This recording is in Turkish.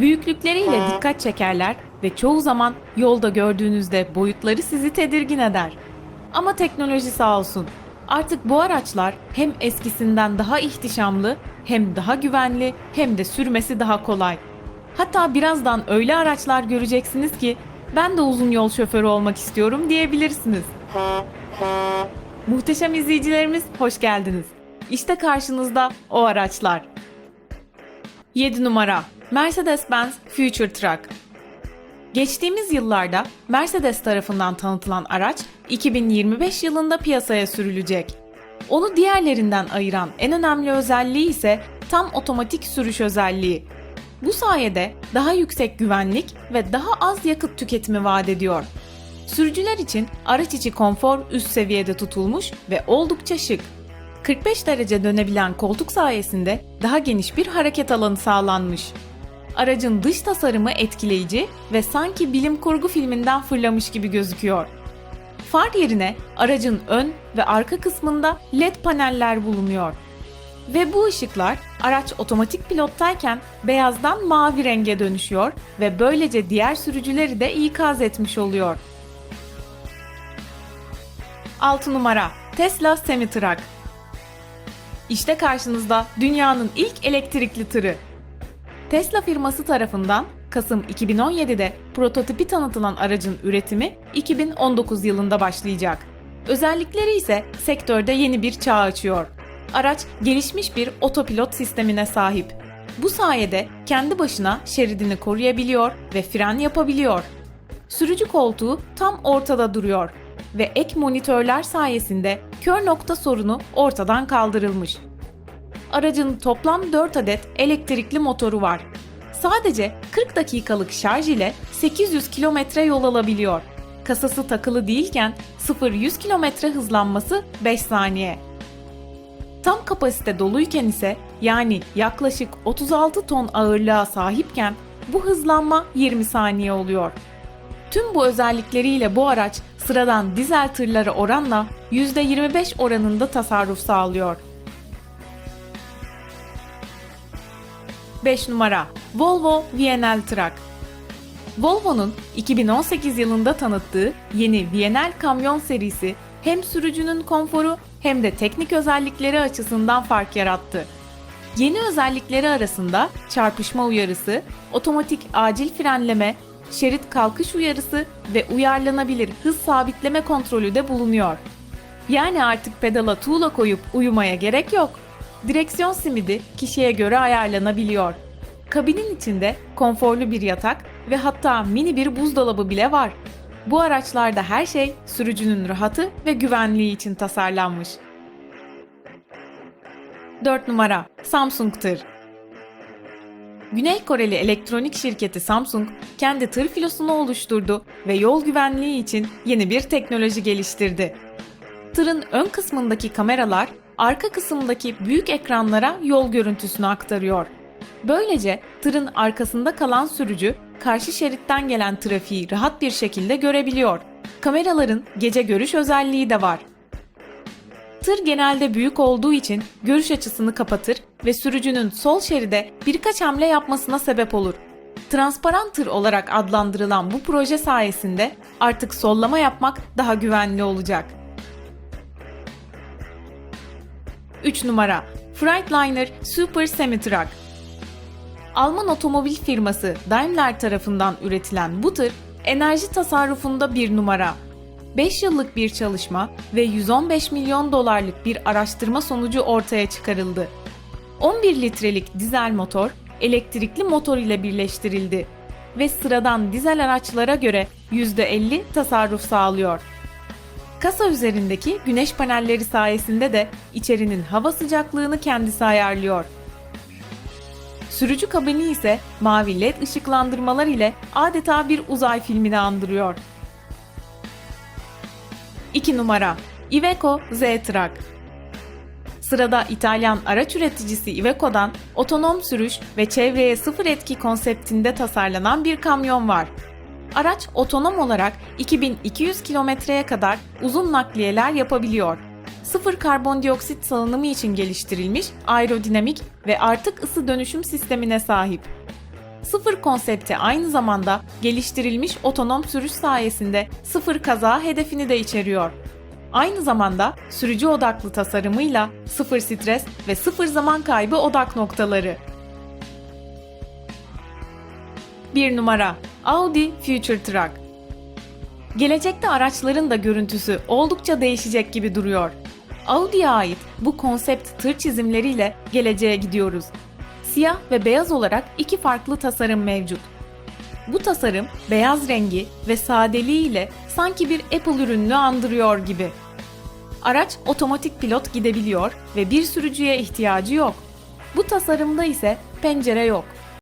Büyüklükleriyle dikkat çekerler ve çoğu zaman yolda gördüğünüzde boyutları sizi tedirgin eder. Ama teknoloji sağ olsun. Artık bu araçlar hem eskisinden daha ihtişamlı, hem daha güvenli, hem de sürmesi daha kolay. Hatta birazdan öyle araçlar göreceksiniz ki ben de uzun yol şoförü olmak istiyorum diyebilirsiniz. Muhteşem izleyicilerimiz hoş geldiniz. İşte karşınızda o araçlar. 7 numara Mercedes-Benz Future Truck. Geçtiğimiz yıllarda Mercedes tarafından tanıtılan araç 2025 yılında piyasaya sürülecek. Onu diğerlerinden ayıran en önemli özelliği ise tam otomatik sürüş özelliği. Bu sayede daha yüksek güvenlik ve daha az yakıt tüketimi vaat ediyor. Sürücüler için araç içi konfor üst seviyede tutulmuş ve oldukça şık. 45 derece dönebilen koltuk sayesinde daha geniş bir hareket alanı sağlanmış. Aracın dış tasarımı etkileyici ve sanki bilim kurgu filminden fırlamış gibi gözüküyor. Far yerine aracın ön ve arka kısmında LED paneller bulunuyor. Ve bu ışıklar araç otomatik pilottayken beyazdan mavi renge dönüşüyor ve böylece diğer sürücüleri de ikaz etmiş oluyor. 6 numara Tesla Semi-Truck İşte karşınızda dünyanın ilk elektrikli tırı. Tesla firması tarafından Kasım 2017'de prototipi tanıtılan aracın üretimi 2019 yılında başlayacak. Özellikleri ise sektörde yeni bir çağ açıyor. Araç gelişmiş bir otopilot sistemine sahip. Bu sayede kendi başına şeridini koruyabiliyor ve fren yapabiliyor. Sürücü koltuğu tam ortada duruyor ve ek monitörler sayesinde kör nokta sorunu ortadan kaldırılmış. Aracın toplam 4 adet elektrikli motoru var. Sadece 40 dakikalık şarj ile 800 kilometre yol alabiliyor. Kasası takılı değilken 0-100 kilometre hızlanması 5 saniye. Tam kapasite doluyken ise yani yaklaşık 36 ton ağırlığa sahipken bu hızlanma 20 saniye oluyor. Tüm bu özellikleriyle bu araç sıradan dizel tırlara oranla %25 oranında tasarruf sağlıyor. 5 numara Volvo VNL Truck Volvo'nun 2018 yılında tanıttığı yeni VNL kamyon serisi hem sürücünün konforu hem de teknik özellikleri açısından fark yarattı. Yeni özellikleri arasında çarpışma uyarısı, otomatik acil frenleme, şerit kalkış uyarısı ve uyarlanabilir hız sabitleme kontrolü de bulunuyor. Yani artık pedala tuğla koyup uyumaya gerek yok. Direksiyon simidi kişiye göre ayarlanabiliyor. Kabinin içinde konforlu bir yatak ve hatta mini bir buzdolabı bile var. Bu araçlarda her şey sürücünün rahatı ve güvenliği için tasarlanmış. 4 numara Samsung Tır Güney Koreli elektronik şirketi Samsung kendi tır filosunu oluşturdu ve yol güvenliği için yeni bir teknoloji geliştirdi. Tırın ön kısmındaki kameralar arka kısımdaki büyük ekranlara yol görüntüsünü aktarıyor. Böylece tırın arkasında kalan sürücü karşı şeritten gelen trafiği rahat bir şekilde görebiliyor. Kameraların gece görüş özelliği de var. Tır genelde büyük olduğu için görüş açısını kapatır ve sürücünün sol şeride birkaç hamle yapmasına sebep olur. Transparan tır olarak adlandırılan bu proje sayesinde artık sollama yapmak daha güvenli olacak. 3 numara Freightliner Super Semi-Truck Alman otomobil firması Daimler tarafından üretilen bu tır enerji tasarrufunda bir numara. 5 yıllık bir çalışma ve 115 milyon dolarlık bir araştırma sonucu ortaya çıkarıldı. 11 litrelik dizel motor elektrikli motor ile birleştirildi ve sıradan dizel araçlara göre %50 tasarruf sağlıyor. Kasa üzerindeki güneş panelleri sayesinde de içerinin hava sıcaklığını kendisi ayarlıyor. Sürücü kabini ise mavi led ışıklandırmalar ile adeta bir uzay filmini andırıyor. 2 numara Iveco Z-Truck Sırada İtalyan araç üreticisi Iveco'dan otonom sürüş ve çevreye sıfır etki konseptinde tasarlanan bir kamyon var. Araç otonom olarak 2200 kilometreye kadar uzun nakliyeler yapabiliyor. Sıfır karbondioksit salınımı için geliştirilmiş aerodinamik ve artık ısı dönüşüm sistemine sahip. Sıfır konsepti aynı zamanda geliştirilmiş otonom sürüş sayesinde sıfır kaza hedefini de içeriyor. Aynı zamanda sürücü odaklı tasarımıyla sıfır stres ve sıfır zaman kaybı odak noktaları. 1 numara Audi Future Truck Gelecekte araçların da görüntüsü oldukça değişecek gibi duruyor. Audi'ye ait bu konsept tır çizimleriyle geleceğe gidiyoruz. Siyah ve beyaz olarak iki farklı tasarım mevcut. Bu tasarım beyaz rengi ve sadeliğiyle sanki bir Apple ürününü andırıyor gibi. Araç otomatik pilot gidebiliyor ve bir sürücüye ihtiyacı yok. Bu tasarımda ise pencere yok.